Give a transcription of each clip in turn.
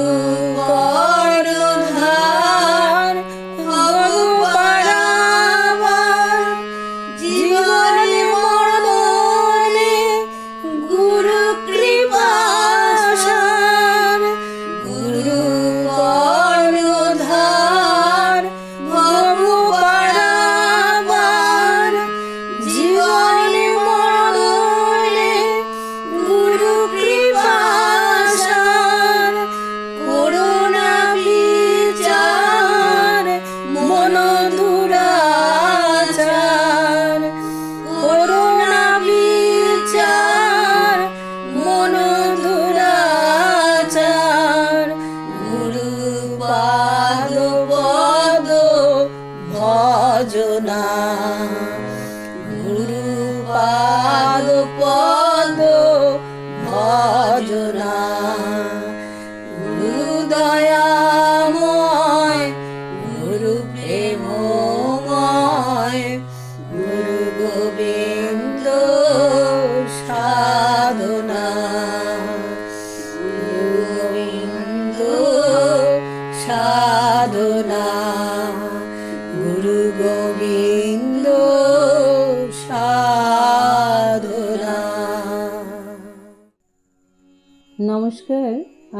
গুরু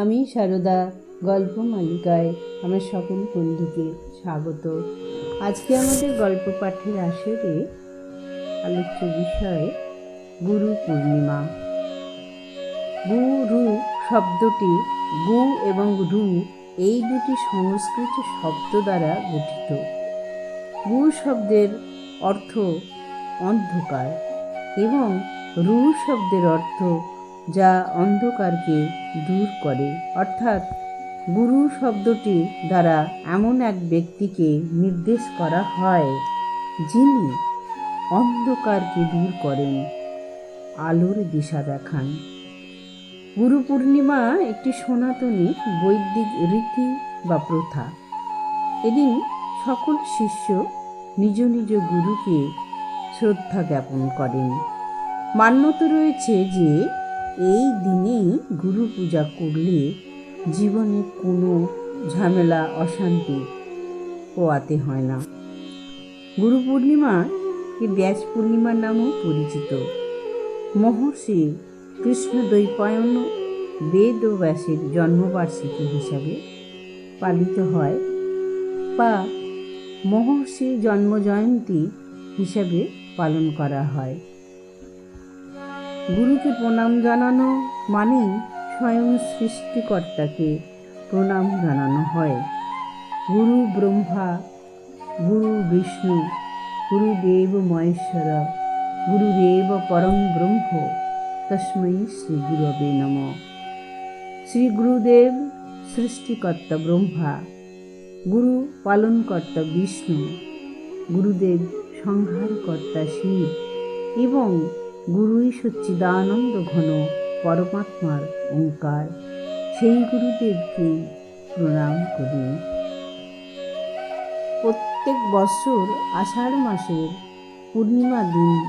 আমি সারদা, গল্প মালিকায় আমার সকল বন্ধুকে স্বাগত। আজকে আমাদের গল্প পাঠের আসরে আলোচ্য বিষয় গুরু পূর্ণিমা। গুরু শব্দটি গু এবং রু এই দুটি সংস্কৃত শব্দ দ্বারা গঠিত। গু শব্দের অর্থ অন্ধকার এবং রু শব্দের অর্থ যা অন্ধকারকে দূর করে। অর্থাৎ গুরু শব্দটি দ্বারা এমন এক ব্যক্তিকে নির্দেশ করা হয়, যিনি অন্ধকারকে দূর করেন, আলোর দিশা দেখান। গুরু পূর্ণিমা একটি সনাতনী বৈদিক রীতি বা প্রথা। এদিন সকল শিষ্য নিজ নিজ গুরুকে শ্রদ্ধা জ্ঞাপন করেন। মান্যতা রয়েছে যে এই দিনেই গুরু পূজা করলে জীবনে কোনো ঝামেলা, অশান্তি পোয়াতে হয় না। গুরু পূর্ণিমা এই ব্যাস পূর্ণিমার নামেও পরিচিত। মহর্ষি কৃষ্ণ দ্বৈপায়ন বেদ ও ব্যাসের জন্মবার্ষিকী হিসাবে পালিত হয় বা মহর্ষি জন্মজয়ন্তী হিসাবে পালন করা হয়। গুরুকে প্রণাম জানানো মানেই স্বয়ং সৃষ্টিকর্তাকে প্রণাম জানানো হয়। গুরু ব্রহ্মা, গুরু বিষ্ণু গুরুদেব মহেশ্বর গুরুদেব পরম ব্রহ্ম তস্মৈ শ্রী গুরবে নম। শ্রী গুরুদেব সৃষ্টিকর্তা ব্রহ্মা, গুরু পালনকর্তা বিষ্ণু, গুরুদেব সংহারকর্তা শিব এবং গুরুই সচ্চিদানন্দ ঘন, পরমাত্মার ওঙ্কার। সেই গুরুদেবকে প্রণাম করি। প্রত্যেক বছর আষাঢ় মাসের পূর্ণিমা দিন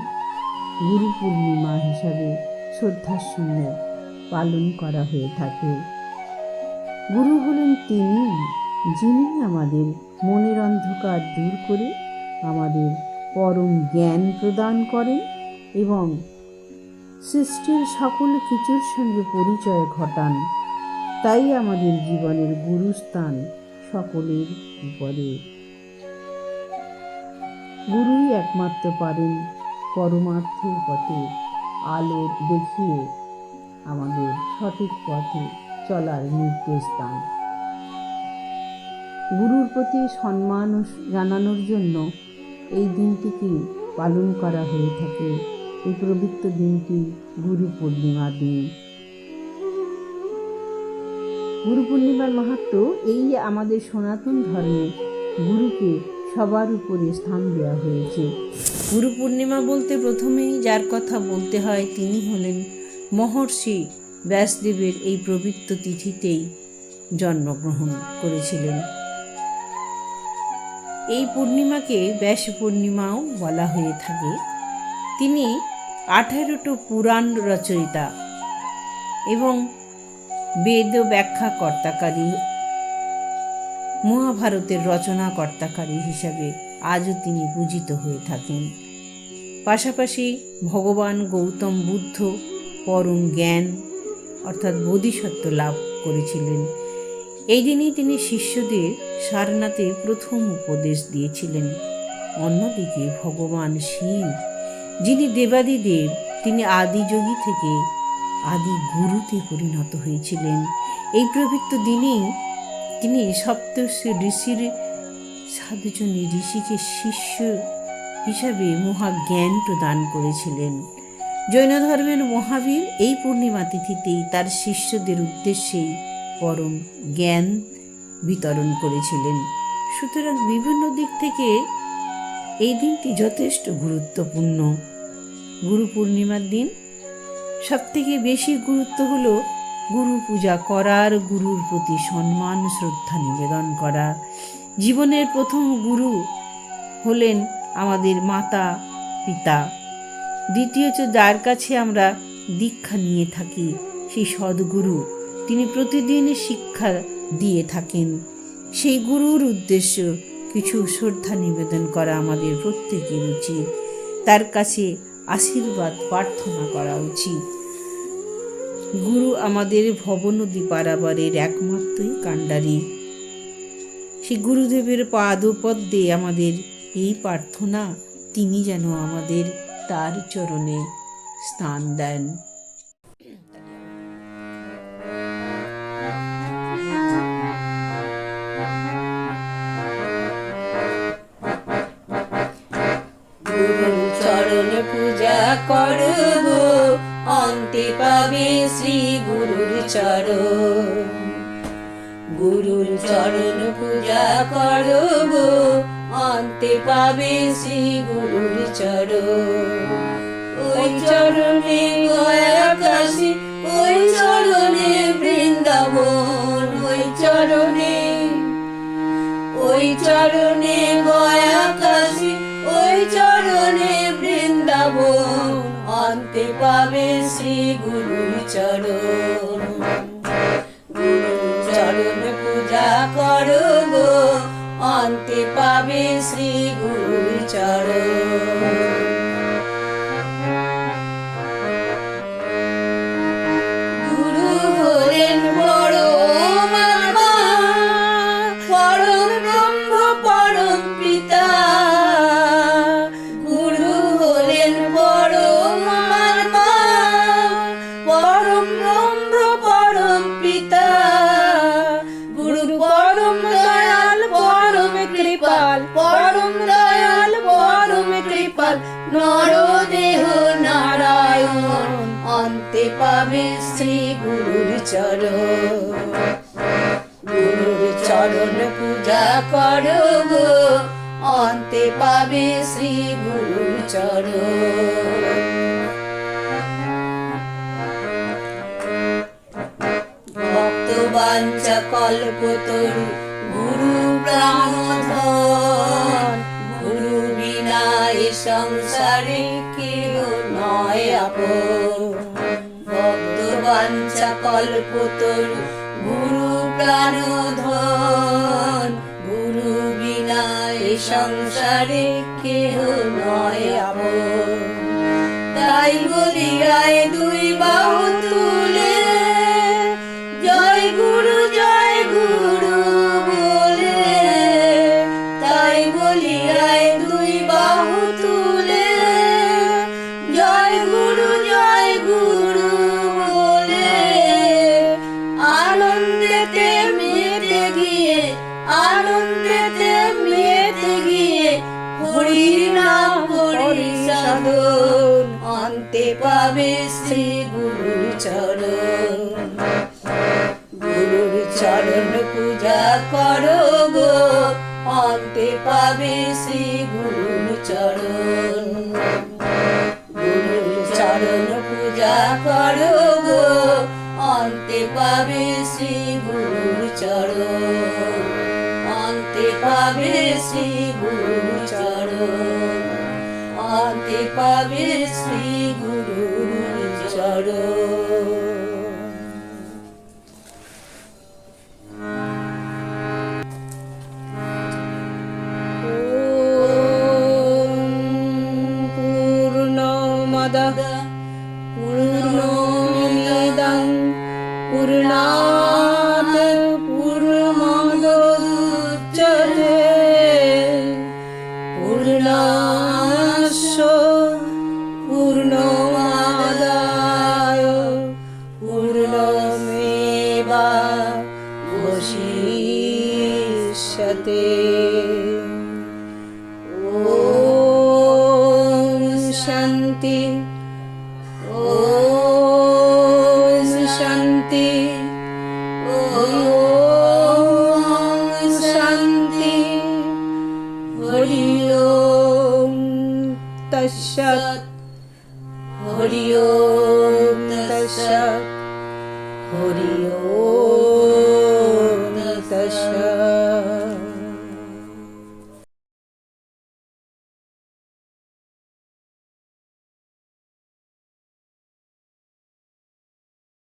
গুরু পূর্ণিমা হিসাবে শ্রদ্ধার সঙ্গে পালন করা হয়ে থাকে। গুরু হলেন তিনি, যিনি আমাদের মনের অন্ধকার দূর করে আমাদের পরম জ্ঞান প্রদান করেন। এবং সৃষ্টির সকল কিছুর সঙ্গে পরিচয় ঘটান। তাই আমাদের জীবনের গুরুস্থান সকলের উপরে। গুরুই একমাত্র পারেন পরমার্থের পথে আলো দেখিয়ে আমাদের সঠিক পথে চলার নির্দেশ দান। গুরুর প্রতি সম্মান জানানোর জন্য এই দিনটিকে পালন করা হয়ে থাকে। এই পবিত্র দিনটি গুরু পূর্ণিমা দিন। গুরু পূর্ণিমার মাহাত্ম এই আমাদের সনাতন ধর্মে গুরুকে সবার উপরে স্থান দেওয়া হয়েছে। গুরু পূর্ণিমা বলতে প্রথমেই যার কথা বলতে হয় তিনি হলেন মহর্ষি ব্যাসদেবের এই পবিত্র তিথিতেই জন্মগ্রহণ করেছিলেন। এই পূর্ণিমাকে ব্যাস পূর্ণিমাও বলা হয়ে থাকে। তিনি আঠেরোটো পুরাণ রচয়িতা এবং বেদ ব্যাখ্যা কর্তাকারী মহাভারতের রচনা কর্তাকারী হিসাবে আজও তিনি পূজিত হয়ে থাকেন। পাশাপাশি ভগবান গৌতম বুদ্ধ পরম জ্ঞান, অর্থাৎ বোধিসত্ত্ব লাভ করেছিলেন। এই দিনই তিনি শিষ্যদের সারনাথে প্রথম উপদেশ দিয়েছিলেন। অন্যদিকে ভগবান শিব যিনি দেবাদিদেব, তিনি আদিযোগী থেকে আদি গুরুতে পরিণত হয়েছিলেন। এই পবিত্র দিনেই তিনি সপ্তর্ষি ঋষির সাধুজনী ঋষিকে শিষ্য হিসাবে মহা জ্ঞান প্রদান করেছিলেন। জৈন ধর্মের মহাবীর এই পূর্ণিমা তিথিতেই তার শিষ্যদের উদ্দেশ্যেই পরম জ্ঞান বিতরণ করেছিলেন। সুতরাং বিভিন্ন দিক থেকে এই দিনটি যথেষ্ট গুরুত্বপূর্ণ। গুরু পূর্ণিমার দিন। সবথেকে বেশি গুরুত্ব হলো গুরু পূজা করার, গুরুর প্রতি সম্মান, শ্রদ্ধা নিবেদন করা। জীবনের প্রথম গুরু হলেন আমাদের মাতা, পিতা। দ্বিতীয়ত যার কাছে আমরা দীক্ষা নিয়ে থাকি, সেই সদ্গুরু। তিনি প্রতিদিন শিক্ষা দিয়ে থাকেন। সেই গুরুর উদ্দেশ্য কিছু শ্রদ্ধা নিবেদন করা আমাদের প্রত্যেকের উচিত। তার কাছে আশীর্বাদ প্রার্থনা করা উচিত। গুরু আমাদের ভবনদী পারাবারের একমাত্রই কাণ্ডারি। সেই গুরুদেবের পাদপদ্মে আমাদের এই প্রার্থনা, তিনি যেন আমাদের তার চরণে স্থান দেন। করব, অন্তে পাবে শ্রী গুরুর চরণ। গুরুর চরণ পূজা করব, অন্তে পাবে শ্রী গুরুর চরণ। ওই চরণে কাশি ওই চরণে বৃন্দাবন, ওই চরণে ওই চরণে গয়া পাবে শ্রী গুরু চরণ। গুরু চরণ পূজা করব অন্তে পাবে শ্রী গুরু চরণ। পাবে শ্রী গুরুর চরণ। গুরুর চরণ পূজা করো অন্তে পাবে শ্রী গুরুর চরণ। ভক্ত বাঞ্ছা কল্পতরু গুরু প্রাণধন গুরু বিনা এ সংসারে কেউ নয় আপন। বাঞ্ছা কল্পতরু। গুরু প্রাণধন, গুরু বিনা এ সংসারে কেহ নয় আপন। তাই বলিয়ায় দুই বাহু তুলে করো গো, অন্তে পাবে শ্রী গুরুর চরণ। গুরুর চরণ পূজা করো গো, অন্তে পাবে শ্রী গুরুর চরণ। অন্তে পাবে শ্রী গুরুর চরণ। অন্তে পাবে শ্রী গুরুর চরণ। love so